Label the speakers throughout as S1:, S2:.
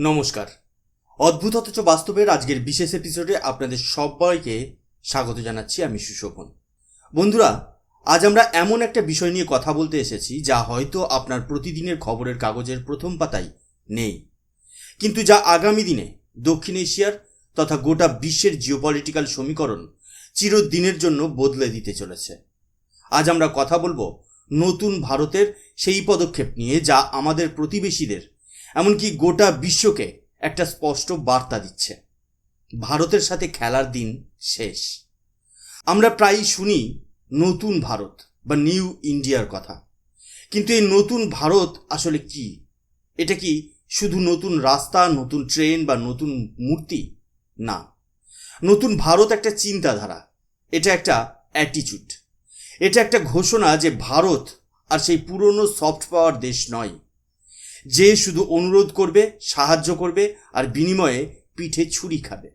S1: নমস্কার। অদ্ভুত অথচ বাস্তবের আজকের বিশেষ এপিসোডে আপনাদের সবাইকে স্বাগত জানাচ্ছি আমি সুশোভন। বন্ধুরা, আজ আমরা এমন একটা বিষয় নিয়ে কথা বলতে এসেছি যা হয়তো আপনার প্রতিদিনের খবরের কাগজের প্রথম পাতায় নেই। কিন্তু যা আগামী দিনে দক্ষিণ এশিয়ার তথা গোটা বিশ্বের জিওপলিটিক্যাল সমীকরণ চিরদিনের জন্য বদলে দিতে চলেছে। আজ আমরা কথা বলব নতুন ভারতের সেই পদক্ষেপ নিয়ে যা আমাদের প্রতিবেশীদের এমনকি গোটা বিশ্বকে একটা স্পষ্ট বার্তা দিচ্ছে। ভারতের সাথে খেলার দিন শেষ। আমরা প্রায়ই শুনি নতুন ভারত বা নিউ ইন্ডিয়ার কথা। কিন্তু এই নতুন ভারত আসলে কি? এটা কি শুধু নতুন রাস্তা, নতুন ট্রেন বা নতুন মূর্তি? না। নতুন ভারত একটা চিন্তাধারা। এটা একটা অ্যাটিচিউড এটা একটা ঘোষণা যে ভারত আর সেই পুরনো সফট পাওয়ার দেশ নয়। যে শুধু অনুরোধ করবে, সাহায্য করবে আর বিনিময়ে পিঠে ছুরি খাবে।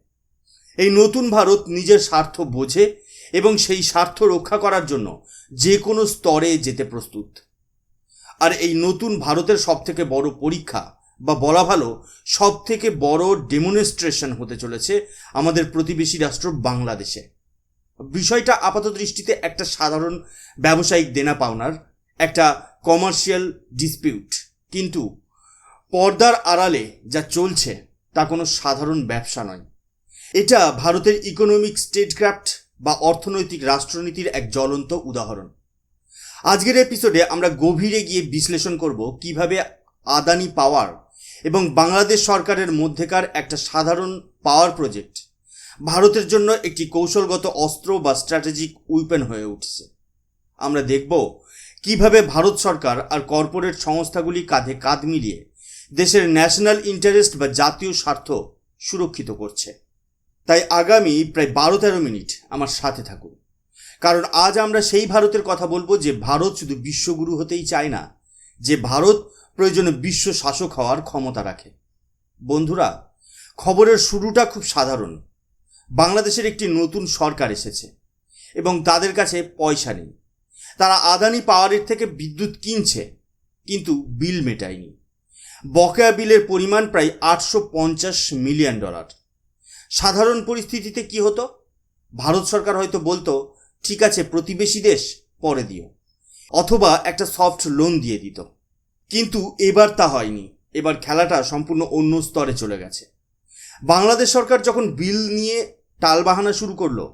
S1: এই নতুন ভারত নিজের স্বার্থ বোঝে এবং সেই স্বার্থ রক্ষা করার জন্য যে কোনো স্তরে যেতে প্রস্তুত। আর এই নতুন ভারতের সবথেকে বড় পরীক্ষা বা বলা ভালো সব থেকে বড় ডেমনস্ট্রেশন হতে চলেছে আমাদের প্রতিবেশী রাষ্ট্র বাংলাদেশে। বিষয়টা আপাত দৃষ্টিতে একটা সাধারণ ব্যবসায়িক দেনা পাওনার, একটা কমার্শিয়াল ডিসপিউট কিন্তু পর্দার আড়ালে যা চলছে তা কোনো সাধারণ ব্যবসা নয়। এটা ভারতের ইকোনমিক স্টেটক্রাফট বা অর্থনৈতিক রাষ্ট্রনীতির এক জ্বলন্ত উদাহরণ। আজকের এপিসোডে আমরা গভীরে গিয়ে বিশ্লেষণ করব কীভাবে আদানি পাওয়ার এবং বাংলাদেশ সরকারের মধ্যেকার একটা সাধারণ পাওয়ার প্রজেক্ট ভারতের জন্য একটি কৌশলগত অস্ত্র বা স্ট্র্যাটেজিক উইপেন হয়ে উঠছে। আমরা দেখব কীভাবে ভারত সরকার আর কর্পোরেট সংস্থাগুলি কাঁধে কাঁধ মিলিয়ে দেশের ন্যাশনাল ইন্টারেস্ট বা জাতীয় স্বার্থ সুরক্ষিত করছে। তাই আগামী প্রায় বারো তেরো মিনিট আমার সাথে থাকুন। কারণ আজ আমরা সেই ভারতের কথা বলব যে ভারত শুধু বিশ্বগুরু হতেই চায় না, যে ভারত প্রয়োজনে বিশ্ব শাসক হওয়ার ক্ষমতা রাখে। বন্ধুরা, খবরের শুরুটা খুব সাধারণ। বাংলাদেশের একটি নতুন সরকার এসেছে এবং তাদের কাছে পয়সা নেই। তারা আদানি পাওয়ারের থেকে বিদ্যুৎ কিনছে, কিন্তু বিল মেটায়নি। বকেয়া বিলের পরিমাণ প্রায় আটশো পঞ্চাশ মিলিয়ন ডলার। সাধারণ পরিস্থিতিতে কি হতো? ভারত সরকার হয়তো বলতো, ঠিক আছে, প্রতিবেশী দেশ, পরে দিও। অথবা একটা সফট লোন দিয়ে দিত। কিন্তু এবার তা হয়নি। এবার খেলাটা সম্পূর্ণ অন্য স্তরে চলে গেছে। বাংলাদেশ সরকার যখন বিল নিয়ে টালবাহানা শুরু করল,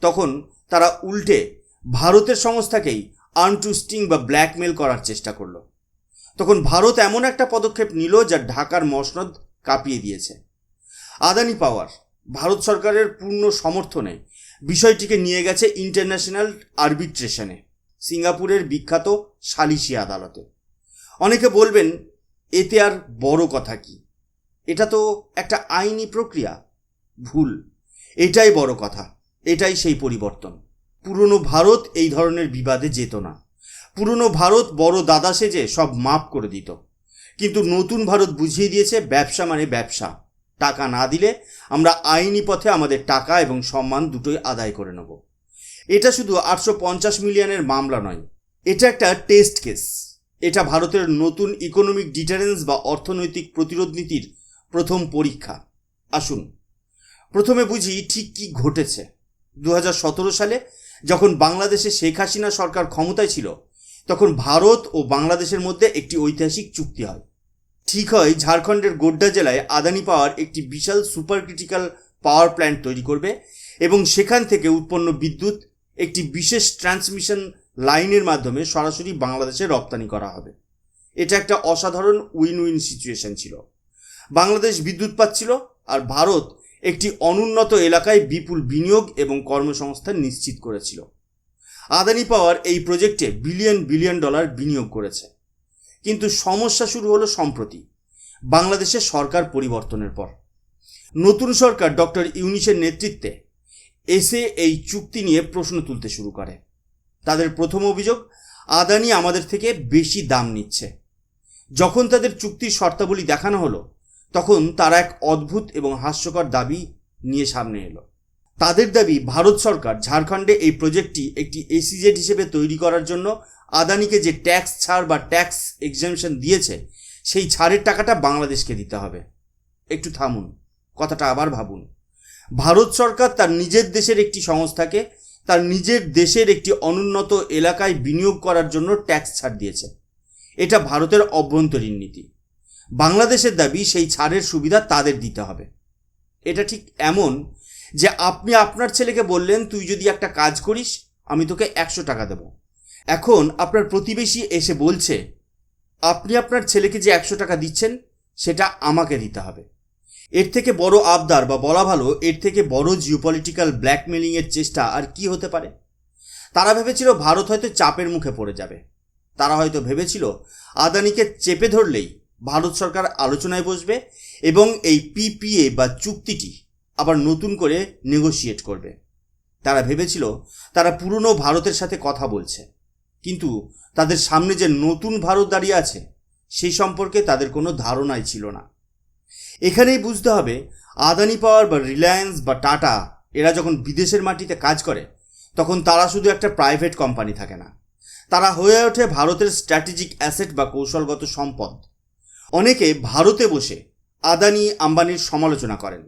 S1: তখন তারা উল্টে ভারতের সংস্থাকেই আনটুস্টিং বা ব্ল্যাকমেল করার চেষ্টা করল। তখন ভারত এমন একটা পদক্ষেপ নিল যা ঢাকার মসনদ কাঁপিয়ে দিয়েছে। আদানি পাওয়ার, ভারত সরকারের পূর্ণ সমর্থনে বিষয়টিকে নিয়ে গেছে ইন্টারন্যাশনাল আরবিট্রেশনে, সিঙ্গাপুরের বিখ্যাত সালিশি আদালতে। অনেকে বলবেন, এতে আর বড় কথা কি? এটা তো একটা আইনি প্রক্রিয়া। ভুল। এটাই বড় কথা। এটাই সেই পরিবর্তন। পুরনো ভারত এই ধরনের বিবাদে যেত না। পুরনো ভারত বড় দাদা সেজে সব মাপ করে দিত। কিন্তু নতুন ভারত বুঝিয়ে দিয়েছে ব্যবসা মানে ব্যবসা। টাকা না দিলে আমরা আইনি পথে আমাদের টাকা এবং সম্মান দুটোই আদায় করে নেব। এটা শুধু আটশো পঞ্চাশ মিলিয়নের মামলা নয়, এটা একটা টেস্ট কেস। এটা ভারতের নতুন ইকোনমিক ডিটারেন্স বা অর্থনৈতিক প্রতিরোধ নীতির প্রথম পরীক্ষা। আসুন, প্রথমে বুঝি ঠিক কি ঘটেছে। দু হাজার সতেরো সালে যখন বাংলাদেশে শেখ হাসিনা সরকার ক্ষমতায় ছিল তখন ভারত ও বাংলাদেশের মধ্যে একটি ঐতিহাসিক চুক্তি হয়। ঠিক হয়, ঝাড়খণ্ডের গোড্ডা জেলায় আদানি পাওয়ার একটি বিশাল সুপার ক্রিটিক্যাল পাওয়ার প্ল্যান্ট তৈরি করবে এবং সেখান থেকে উৎপন্ন বিদ্যুৎ একটি বিশেষ ট্রান্সমিশন লাইনের মাধ্যমে সরাসরি বাংলাদেশে রপ্তানি করা হবে। এটা একটা অসাধারণ উইন উইন সিচুয়েশন ছিল। বাংলাদেশ বিদ্যুৎ পাচ্ছিল আর ভারত একটি অনুন্নত এলাকায় বিপুল বিনিয়োগ এবং কর্মসংস্থান নিশ্চিত করেছিল। আদানি পাওয়ার এই প্রজেক্টে বিলিয়ন বিলিয়ন ডলার বিনিয়োগ করেছে। কিন্তু সমস্যা শুরু হলো সম্প্রতি বাংলাদেশের সরকার পরিবর্তনের পর। নতুন সরকার ডক্টর ইউনিসের নেতৃত্বে এসে এই চুক্তি নিয়ে প্রশ্ন তুলতে শুরু করে। তাদের প্রথম অভিযোগ, আদানি আমাদের থেকে বেশি দাম নিচ্ছে। যখন তাদের চুক্তির শর্তাবলী দেখানো হলো, তখন তারা এক অদ্ভুত এবং হাস্যকর দাবি নিয়ে সামনে এলো। তাদের দাবি ভারত সরকার ঝাড়খণ্ডে এই প্রজেক্টটি একটি এসিজেড হিসেবে তৈরি করার জন্য আদানিকে যে ট্যাক্স ছাড় বা ট্যাক্স এক্সামশন দিয়েছে, সেই ছাড়ের টাকাটা বাংলাদেশকে দিতে হবে। একটু থামুন, কথাটা আবার ভাবুন। ভারত সরকার তার নিজের দেশের একটি সংস্থাকে তার নিজের দেশের একটি অনুন্নত এলাকায় বিনিয়োগ করার জন্য ট্যাক্স ছাড় দিয়েছে। এটা ভারতের অভ্যন্তরীণ নীতি। বাংলাদেশের দাবি সেই ছাড়ের সুবিধা তাদের দিতে হবে। এটা ঠিক এমন যে আপনি আপনার ছেলেকে বললেন, তুই যদি একটা কাজ করিস, আমি তোকে একশো টাকা দেব। এখন আপনার প্রতিবেশী এসে বলছে, আপনি আপনার ছেলেকে যে একশো টাকা দিচ্ছেন, সেটা আমাকে দিতে হবে। এর থেকে বড় আবদার বা বলা ভালো, এর থেকে বড় জিওপলিটিক্যাল ব্ল্যাকমেলিংয়ের চেষ্টা আর কি হতে পারে? তারা ভেবেছিল ভারত হয়তো চাপের মুখে পড়ে যাবে। তারা হয়তো ভেবেছিল আদানিকে চেপে ধরলেই ভারত সরকার আলোচনায় বসবে এবং এই পিপিএ বা চুক্তিটি আবার নতুন করে নেগোশিয়েট করবে। তারা ভেবেছিল, তারা পুরনো ভারতের সাথে কথা বলছে, কিন্তু তাদের সামনে যে নতুন ভারত দাঁড়িয়ে আছে, সেই সম্পর্কে তাদের কোনো ধারণাই ছিল না। এখানেই বুঝতে হবে, আদানি পাওয়ার বা রিলায়েন্স বা টাটা, এরা যখন বিদেশের মাটিতে কাজ করে, তখন তারা শুধু একটা প্রাইভেট কোম্পানি থাকে না। তারা হয়ে ওঠে ভারতের স্ট্র্যাটেজিক অ্যাসেট বা কৌশলগত সম্পদ। অনেকে ভারতে বসে আদানি আম্বানির সমালোচনা করেন।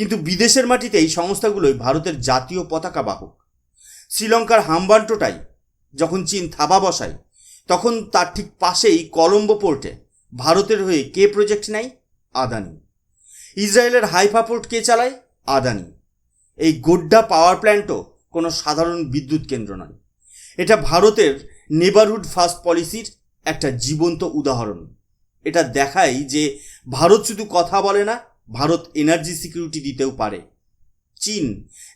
S1: কিন্তু বিদেশের মাটিতে এই সংস্থাগুলোই ভারতের জাতীয় পতাকা বাহক। শ্রীলঙ্কার হাম্বান্টোটাই যখন চীন থাবা বসায়, তখন তার ঠিক পাশেই কলম্বো পোর্টে ভারতের হয়ে কে প্রজেক্ট নেয়? আদানি। ইসরায়েলের হাইফা পোর্ট কে চালায়? আদানি। এই গোড্ডা পাওয়ার প্ল্যান্টও কোনো সাধারণ বিদ্যুৎ কেন্দ্র নয়। এটা ভারতের নেবারহুড ফার্স্ট পলিসির একটা জীবন্ত উদাহরণ। এটা দেখায় যে ভারত শুধু কথা বলে না ভারত এনার্জি সিকিউরিটি দিতেও পারে। চীন,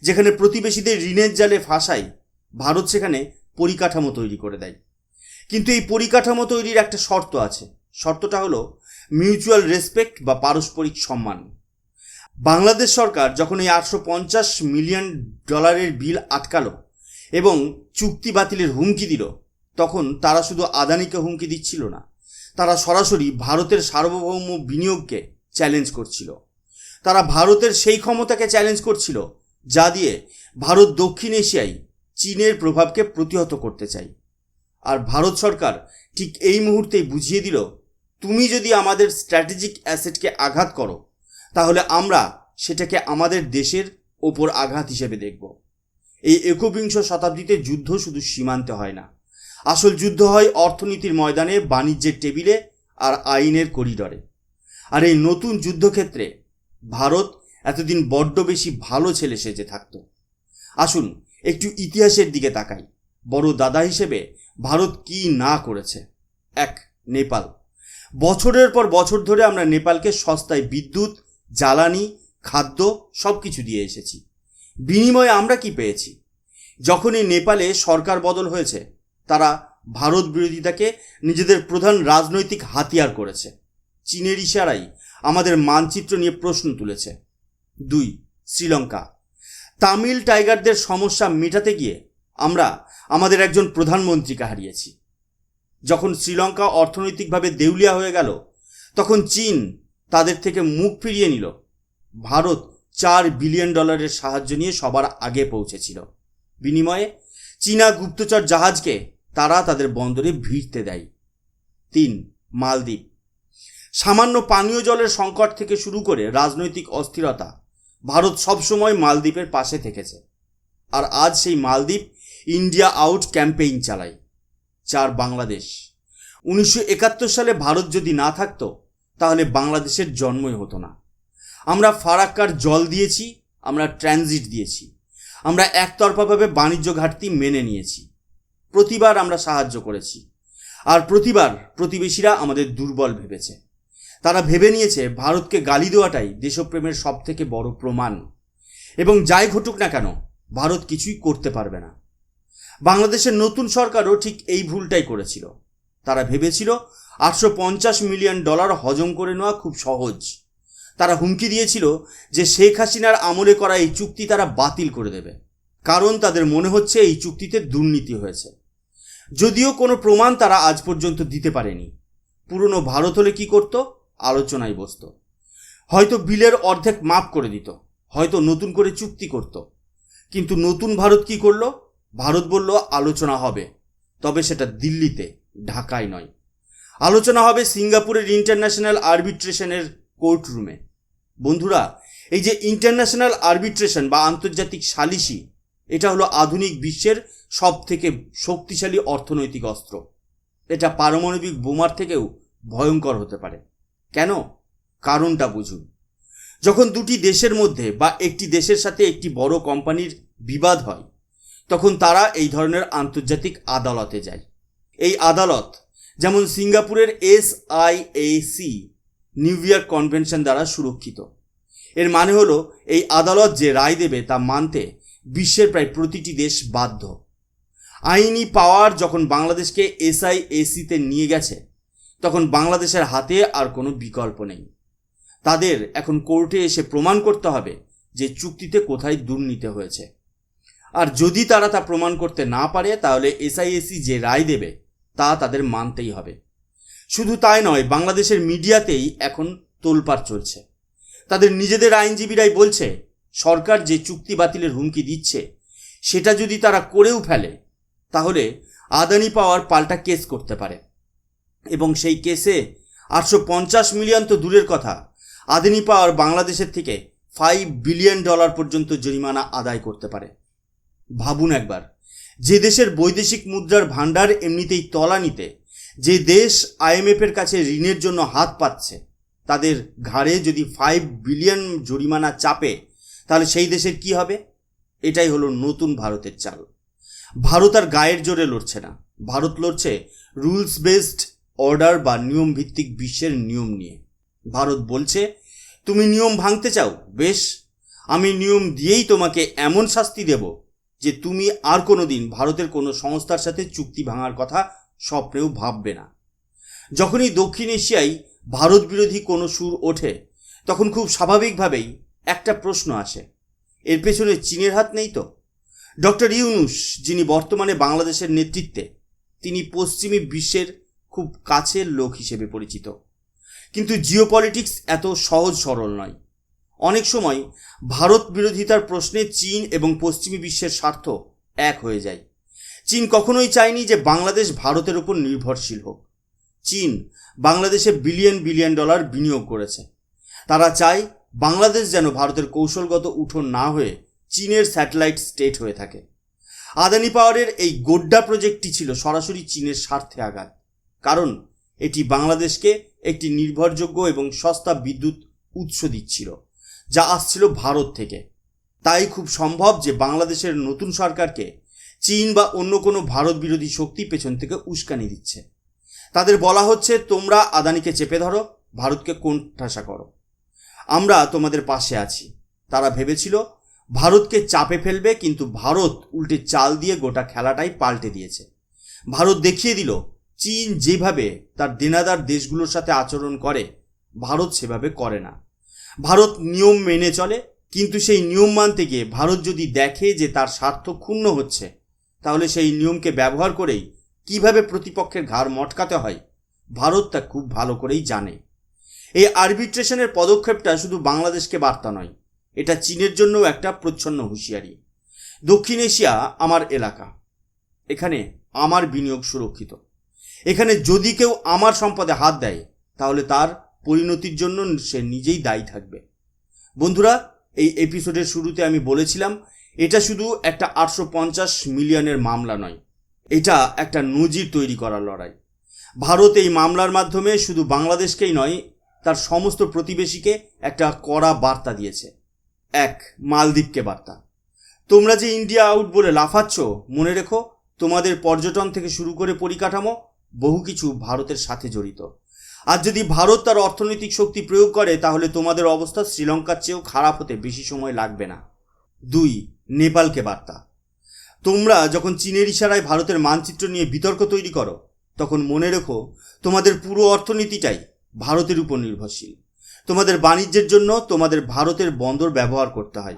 S1: যেখানে প্রতিবেশীদের ঋণের জালে ফাঁসায়, ভারত সেখানে পরিকাঠামো তৈরি করে দেয়। কিন্তু এই পরিকাঠামো তৈরির একটা শর্ত আছে। শর্তটা হলো মিউচুয়াল রেসপেক্ট বা পারস্পরিক সম্মান। বাংলাদেশ সরকার যখন এই আটশো পঞ্চাশ মিলিয়ন ডলারের বিল আটকালো এবং চুক্তি বাতিলের হুমকি দিল, তখন তারা শুধু আদানিকে হুমকি দিচ্ছিল না, তারা সরাসরি ভারতের সার্বভৌম বিনিয়োগকে চ্যালেঞ্জ করছিল। তারা ভারতের সেই ক্ষমতাকে চ্যালেঞ্জ করছিল, যা দিয়ে ভারত দক্ষিণ এশিয়ায় চীনের প্রভাবকে প্রতিহত করতে চাই আর ভারত সরকার ঠিক এই মুহূর্তেই বুঝিয়ে দিল, তুমি যদি আমাদের স্ট্র্যাটেজিক অ্যাসেটকে আঘাত করো, তাহলে আমরা সেটাকে আমাদের দেশের ওপর আঘাত হিসেবে দেখব। এই একবিংশ শতাব্দীতে যুদ্ধ শুধু সীমান্তে হয় না। আসল যুদ্ধ হয় অর্থনীতির ময়দানে, বাণিজ্যের টেবিলে আর আইনের করিডরে। আর এই নতুন যুদ্ধক্ষেত্রে ভারত এতদিন বড্ড বেশি ভালো ছেলে সেজে থাকত। আসুন, একটু ইতিহাসের দিকে তাকাই। বড় দাদা হিসেবে ভারত কি না করেছে? এক, নেপাল। বছরের পর বছর ধরে আমরা নেপালকে সস্তায় বিদ্যুৎ, জ্বালানি, খাদ্য সব কিছু দিয়ে এসেছি। বিনিময়ে আমরা কি পেয়েছি? যখনই নেপালে সরকার বদল হয়েছে, তারা ভারত বিরোধিতাকে নিজেদের প্রধান রাজনৈতিক হাতিয়ার করেছে। চীনের ইশারাই আমাদের মানচিত্র নিয়ে প্রশ্ন তুলেছে। দুই, শ্রীলঙ্কা। তামিল টাইগারদের সমস্যা মেটাতে গিয়ে আমরা আমাদের একজন প্রধানমন্ত্রীকে হারিয়েছি। যখন শ্রীলঙ্কা অর্থনৈতিকভাবে দেউলিয়া হয়ে গেল, তখন চীন তাদের থেকে মুখ ফিরিয়ে নিল। ভারত চার বিলিয়ন ডলারের সাহায্য নিয়ে সবার আগে পৌঁছেছিল। বিনিময়ে চীনা গুপ্তচর জাহাজকে তারা তাদের বন্দরে ভিড়তে দেয়। তিন, মালদ্বীপ। সামান্য পানীয় জলের সংকট থেকে শুরু করে রাজনৈতিক অস্থিরতা ভারত সবসময় মালদ্বীপের পাশে থেকেছে। আর আজ সেই মালদ্বীপ ইন্ডিয়া আউট ক্যাম্পেইন চালায়, চার বাংলাদেশ। উনিশশো একাত্তর সালে ভারত যদি না থাকতো, তাহলে বাংলাদেশের জন্মই হতো না। আমরা ফারাক্কার জল দিয়েছি, আমরা ট্রানজিট দিয়েছি। আমরা একতরফাভাবে বাণিজ্য ঘাটতি মেনে নিয়েছি। প্রতিবার আমরা সাহায্য করেছি। আর প্রতিবার প্রতিবেশীরা আমাদের দুর্বল ভেবেছে। তারা ভেবে নিয়েছে ভারতকে গালি দেওয়াটাই দেশপ্রেমের সব থেকে বড় প্রমাণ। এবং যাই ঘটুক না কেন, ভারত কিছুই করতে পারবে না। বাংলাদেশের নতুন সরকারও ঠিক এই ভুলটাই করেছিল। তারা ভেবেছিল আটশো পঞ্চাশ মিলিয়ন ডলার হজম করে নেওয়া খুব সহজ। তারা হুমকি দিয়েছিল যে শেখ হাসিনার আমলে করা এই চুক্তি তারা বাতিল করে দেবে। কারণ তাদের মনে হচ্ছে এই চুক্তিতে দুর্নীতি হয়েছে। যদিও কোনো প্রমাণ তারা আজ পর্যন্ত দিতে পারেনি। পুরনো ভারত হলে কি করত? আলোচনায় বসত। হয়তো বিলের অর্ধেক মাফ করে দিত, হয়তো নতুন করে চুক্তি করত। কিন্তু নতুন ভারত কি করল? ভারত বলল, আলোচনা হবে। তবে সেটা দিল্লিতে, ঢাকায় নয়। আলোচনা হবে সিঙ্গাপুরের ইন্টারন্যাশনাল আরবিট্রেশনের কোর্ট রুমে বন্ধুরা, এই যে ইন্টারন্যাশনাল আরবিট্রেশন বা আন্তর্জাতিক সালিসি, এটা হলো আধুনিক বিশ্বের সব থেকে শক্তিশালী অর্থনৈতিক অস্ত্র। এটা পারমাণবিক বোমার থেকেও ভয়ঙ্কর হতে পারে। কেন? কারণটা বুঝুন। যখন দুটি দেশের মধ্যে বা একটি দেশের সাথে একটি বড় কোম্পানির বিবাদ হয়, তখন তারা এই ধরনের আন্তর্জাতিক আদালতে যায়। এই আদালত, যেমন সিঙ্গাপুরের S I A New York convention দ্বারা সুরক্ষিত। এর মানে হলো, এই আদালত যে রায় দেবে তা মানতে বিশ্বের প্রায় প্রতিটি দেশ বাধ্য। আইনি পাওয়ার যখন বাংলাদেশকে এসআই এসিতে নিয়ে গেছে তখন বাংলাদেশের হাতে আর কোনো বিকল্প নেই। তাদের এখন কোর্টে এসে প্রমাণ করতে হবে যে চুক্তিতে কোথায় দুর্নীতি হয়েছে। আর যদি তারা তা প্রমাণ করতে না পারে, তাহলে এসআইএসি যে রায় দেবে, তা তাদের মানতেই হবে। শুধু তাই নয়, বাংলাদেশের মিডিয়াতেই এখন তোলপাড় চলছে। তাদের নিজেদের আইনজীবীরাই বলছে, সরকার যে চুক্তি বাতিলের হুমকি দিচ্ছে, সেটা যদি তারা করেও ফেলে, তাহলে আদানি পাওয়ার পাল্টা কেস করতে পারে। এবং সেই কেসে আটশো পঞ্চাশ মিলিয়ন তো দূরের কথা। আদানি পাওয়ার বাংলাদেশের থেকে ফাইভ বিলিয়ন ডলার পর্যন্ত জরিমানা আদায় করতে পারে। ভাবুন একবার, যে দেশের বৈদেশিক মুদ্রার ভাণ্ডার এমনিতেই তলানিতে, যে দেশ আইএমএফের কাছে ঋণের জন্য হাত পাচ্ছে, তাদের ঘাড়ে যদি ফাইভ বিলিয়ন জরিমানা চাপে, তাহলে সেই দেশের কি হবে? এটাই হলো নতুন ভারতের চাল। ভারত আর গায়ের জোরে লড়ছে না। ভারত লড়ছে রুলস বেসড অর্ডার বা নিয়ম ভিত্তিক বিশ্বের নিয়ম নিয়ে। ভারত বলছে, তুমি নিয়ম ভাঙতে চাও? বেশ, আমি নিয়ম দিয়েই তোমাকে এমন শাস্তি দেব যে তুমি আর কোনো দিন ভারতের কোনো সংস্থার সাথে চুক্তি ভাঙার কথা স্বপ্নেও ভাববে না। যখনই দক্ষিণ এশিয়ায় ভারত বিরোধী কোনো সুর ওঠে, তখন খুব স্বাভাবিকভাবেই একটা প্রশ্ন আসে। এর পেছনে চীনের হাত নেই তো? ডক্টর ইউনুস, যিনি বর্তমানে বাংলাদেশের নেতৃত্বে, তিনি পশ্চিমী বিশ্বের খুব কাছের লোক হিসেবে পরিচিত। কিন্তু জিওপলিটিক্স এত সহজ সরল নয়। অনেক সময় ভারত বিরোধিতার প্রশ্নে চীন এবং পশ্চিমী বিশ্বের স্বার্থ এক হয়ে যায়। চীন কখনোই চায়নি যে বাংলাদেশ ভারতের উপর নির্ভরশীল হোক। চীন বাংলাদেশে বিলিয়ন বিলিয়ন ডলার বিনিয়োগ করেছে। তারা চায় বাংলাদেশ যেন ভারতের কৌশলগত উঠোন না হয়ে চীনের স্যাটেলাইট স্টেট হয়ে থাকে। আদানি পাওয়ারের এই গোড্ডা প্রজেক্টটি ছিল সরাসরি চীনের স্বার্থে আঘাত। কারণ এটি বাংলাদেশকে একটি নির্ভরযোগ্য এবং সস্তা বিদ্যুৎ উৎস দিচ্ছিল, যা আসছিল ভারত থেকে। তাই খুব সম্ভব যে বাংলাদেশের নতুন সরকারকে চীন বা অন্য কোনো ভারত বিরোধী শক্তি পেছন থেকে উস্কানি দিচ্ছে। তাদের বলা হচ্ছে, তোমরা আদানিকে চেপে ধরো, ভারতকে কোণঠাসা করো। আমরা তোমাদের পাশে আছি। তারা ভেবেছিল, ভারতকে চাপে ফেলবে, কিন্তু ভারত উল্টে চাল দিয়ে গোটা খেলাটাই পাল্টে দিয়েছে। ভারত দেখিয়ে দিল চীন যেভাবে তার দেনাদার দেশগুলোর সাথে আচরণ করে, ভারত সেভাবে করে না। ভারত নিয়ম মেনে চলে, কিন্তু সেই নিয়ম মানতে গিয়ে ভারত যদি দেখে যে তার স্বার্থ ক্ষুণ্ণ হচ্ছে, তাহলে সেই নিয়মকে ব্যবহার করেই কীভাবে প্রতিপক্ষের ঘাড় মটকাতে হয়, ভারত তা খুব ভালো করেই জানে। এই আরবিট্রেশনের পদক্ষেপটা শুধু বাংলাদেশকে বার্তা নয়, এটা চীনের জন্যও একটা প্রচ্ছন্ন হুঁশিয়ারি। দক্ষিণ এশিয়া আমার এলাকা, এখানে আমার বিনিয়োগ সুরক্ষিত। এখানে যদি কেউ আমার সম্পদে হাত দেয়, তাহলে তার পরিণতির জন্য সে নিজেই দায়ী থাকবে। বন্ধুরা, এই এপিসোডের শুরুতে আমি বলেছিলাম, এটা শুধু একটা আটশো পঞ্চাশ মিলিয়নের মামলা নয়, এটা একটা নজির তৈরি করার লড়াই। ভারত এই মামলার মাধ্যমে শুধু বাংলাদেশকেই নয়, তার সমস্ত প্রতিবেশীকে একটা কড়া বার্তা দিয়েছে। এক, মালদ্বীপকে বার্তা। তোমরা যে ইন্ডিয়া আউট বলে লাফাচ্ছ, মনে রেখো, তোমাদের পর্যটন থেকে শুরু করে পরিকাঠামো বহু কিছু ভারতের সাথে জড়িত। আর যদি ভারত তার অর্থনৈতিক শক্তি প্রয়োগ করে, তাহলে তোমাদের অবস্থা শ্রীলঙ্কার চেয়েও খারাপ হতে বেশি সময় লাগবে না। দুই, নেপালকে বার্তা। তোমরা যখন চীনের ইশারায় ভারতের মানচিত্র নিয়ে বিতর্ক তৈরি করো, তখন মনে রেখো, তোমাদের পুরো অর্থনীতিটাই ভারতের উপর নির্ভরশীল। তোমাদের বাণিজ্যের জন্য তোমাদের ভারতের বন্দর ব্যবহার করতে হয়।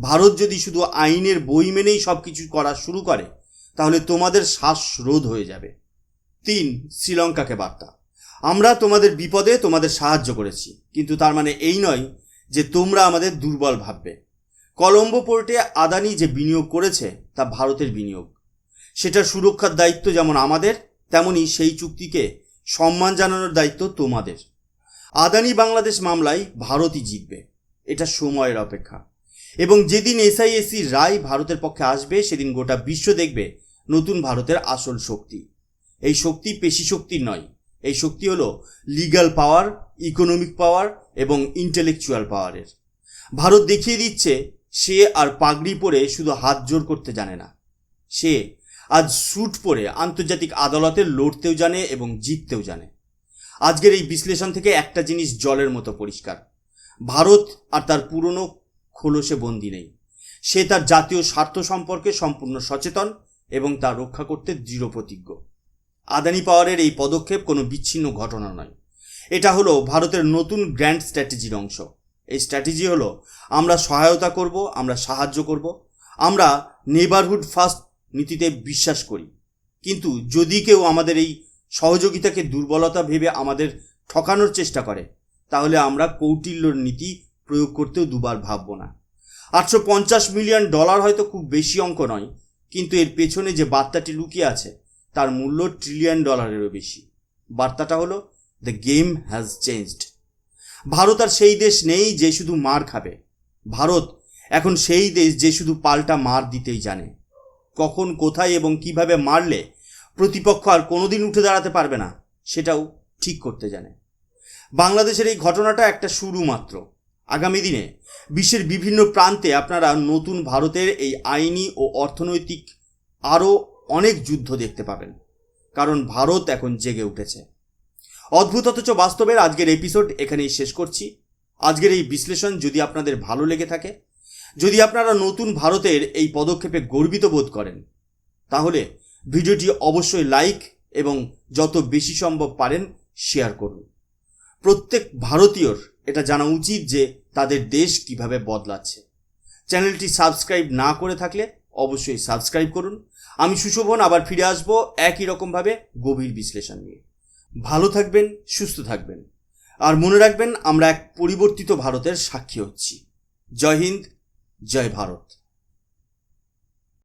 S1: ভারত যদি শুধু আইনের বই মেনেই সব কিছু করা শুরু করে, তাহলে তোমাদের শ্বাস রোধ হয়ে যাবে। তিন, শ্রীলঙ্কাকে বার্তা। আমরা তোমাদের বিপদে তোমাদের সাহায্য করেছি, কিন্তু তার মানে এই নয় যে তোমরা আমাদের দুর্বল ভাববে। কলম্বো পোর্টে আদানি যে বিনিয়োগ করেছে, তা ভারতের বিনিয়োগ। সেটার সুরক্ষার দায়িত্ব যেমন আমাদের, তেমনি সেই চুক্তিকে সম্মান জানানোর দায়িত্ব তোমাদের। আদানি বাংলাদেশ মামলায় ভারতই জিতবে, এটা সময়ের অপেক্ষা। এবং যেদিন এসআইএসি রায় ভারতের পক্ষে আসবে, সেদিন গোটা বিশ্ব দেখবে নতুন ভারতের আসল শক্তি। এই শক্তি পেশি শক্তির নয়। এই শক্তি হলো লিগ্যাল পাওয়ার ইকোনমিক পাওয়ার এবং ইন্টেলেকচুয়াল পাওয়ারের ভারত দেখিয়ে দিচ্ছে, সে আর পাগড়ি পরে শুধু হাত জোর করতে জানে না। সে আজ স্যুট পরে আন্তর্জাতিক আদালতে লড়তেও জানে এবং জিততেও জানে। আজকের এই বিশ্লেষণ থেকে একটা জিনিস জলের মতো পরিষ্কার। ভারত আর তার পুরনো খোলসে বন্দি নেই। সে তার জাতীয় স্বার্থ সম্পর্কে সম্পূর্ণ সচেতন এবং তা রক্ষা করতে দৃঢ় প্রতিজ্ঞ আদানি পাওয়ারের এই পদক্ষেপ কোনো বিচ্ছিন্ন ঘটনা নয়। এটা হলো ভারতের নতুন গ্র্যান্ড স্ট্র্যাটেজির অংশ। এই স্ট্র্যাটেজি হলো, আমরা সহায়তা করব, আমরা সাহায্য করব, আমরা নেবারহুড ফার্স্ট নীতিতে বিশ্বাস করি। কিন্তু যদি কেউ আমাদের এই সহযোগিতাকে দুর্বলতা ভেবে আমাদের ঠকানোর চেষ্টা করে, তাহলে আমরা কৌটিল্যর নীতি প্রয়োগ করতেও দুবার ভাবব না। আটশো পঞ্চাশ মিলিয়ন ডলার হয়তো খুব বেশি অঙ্ক নয়, কিন্তু এর পেছনে যে বার্তাটি লুকিয়ে আছে তার মূল্য ট্রিলিয়ন ডলারেরও বেশি। বার্তাটা হলো the game has changed Bharat আর সেই দেশ নেই যে শুধু মার খাবে। ভারত এখন সেই দেশ যে শুধু পাল্টা মার দিতেই জানে। কখন, কোথায় এবং কীভাবে মারলে প্রতিপক্ষ আর কোনোদিন উঠে দাঁড়াতে পারবে না, সেটাও ঠিক করতে জানে। বাংলাদেশের এই ঘটনাটা একটা শুরু মাত্র। আগামী দিনে বিশ্বের বিভিন্ন প্রান্তে আপনারা নতুন ভারতের এই আইনি ও অর্থনৈতিক আরও অনেক যুদ্ধ দেখতে পাবেন, কারণ ভারত এখন জেগে উঠেছে। অদ্ভুত অথচ বাস্তবের আজকের এপিসোড এখানেই শেষ করছি। আজকের এই বিশ্লেষণ যদি আপনাদের ভালো লেগে থাকে, যদি আপনারা নতুন ভারতের এই পদক্ষেপে গর্বিত বোধ করেন, তাহলে ভিডিওটি অবশ্যই লাইক এবং যত বেশি সম্ভব পারেন শেয়ার করুন। প্রত্যেক ভারতীয়র এটা জানা উচিত যে তাদের দেশ কীভাবে বদলাচ্ছে। চ্যানেলটি সাবস্ক্রাইব না করে থাকলে অবশ্যই সাবস্ক্রাইব করুন আমি সুশোভন, আবার ফিরে আসব একই রকমভাবে গভীর বিশ্লেষণ নিয়ে। ভালো থাকবেন, সুস্থ থাকবেন। আর মনে রাখবেন, আমরা এক পরিবর্তিত ভারতের সাক্ষী হচ্ছি। জয় হিন্দ, জয় ভারত।